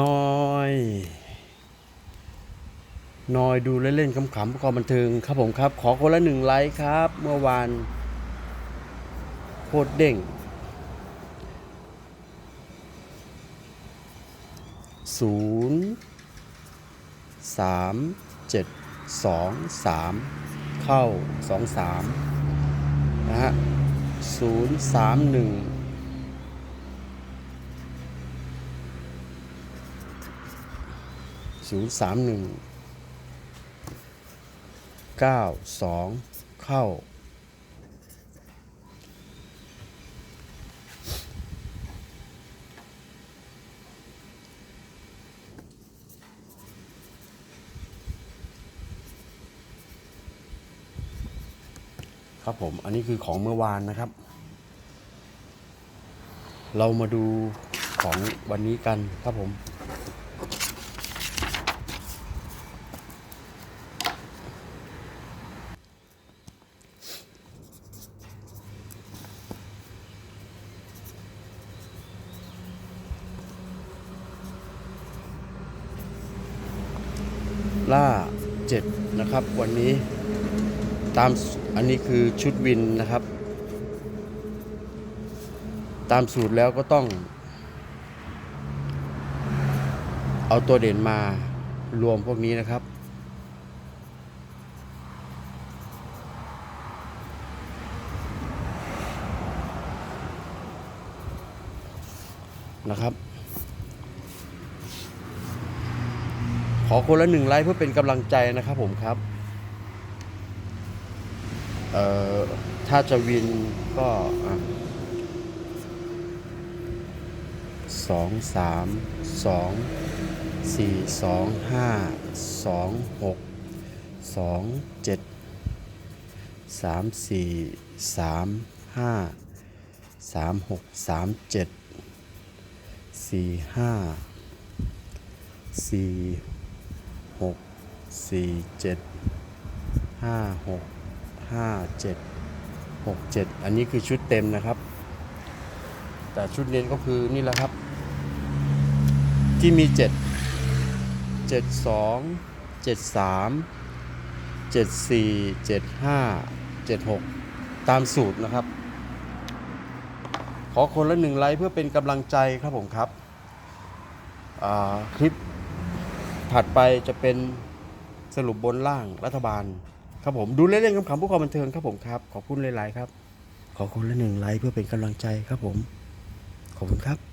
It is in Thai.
น้อยน้อยดูเล่นๆขำๆประกอบบันเทิงครับผมครับ ขอคนละหนึ่งไลค์ครับ เมื่อวานโคตรเด้งศูนย์สามเจ็ดสองสามเข้าสองสามนะฮะศูนย์สามหนึ่ง ศูนย์สามหนึ่งเก้าสองเข้า ครับผม อันนี้คือของเมื่อวานนะครับ เรามาดูของวันนี้กันครับผม ล่าเจ็ดนะครับ วันนี้ตามอันนี้คือชุดวินนะครับ ตามสูตรแล้วก็ต้อง เอาตัวเด่นมารวมพวกนี้นะครับ นะครับ ขอคนละหนึ่งไลค์เพื่อเป็นกำลังใจนะครับผมครับ เอ่อ ถ้าจะวินก็สองสามสองสี่สองห้าสองหกสองเจ็ดสามสี่สามห้าสามหกสามเจ็ดสี่ห้าสี่ หกสี่เจ็ดห้าหกห้าเจ็ดหกเจ็ดอันนี้คือชุดเต็มนะครับ แต่ชุดเน้นก็คือนี่แหละครับ ที่มีเจ็ดเจ็ดสองเจ็ดสามเจ็ดสี่เจ็ดห้าเจ็ดหกตามสูตรนะครับ ขอคนละหนึ่งไลค์เพื่อเป็นกำลังใจครับผมครับคลิป ถัดไปจะเป็นสรุปบนล่างรัฐบาล ครับผมดูเล่นๆคำๆผู้ความบันเทิงครับผมครับ ขอบคุณหลายๆครับ ขอคนละหนึ่งไลค์เพื่อเป็นกำลังใจครับผม ขอบคุณครับ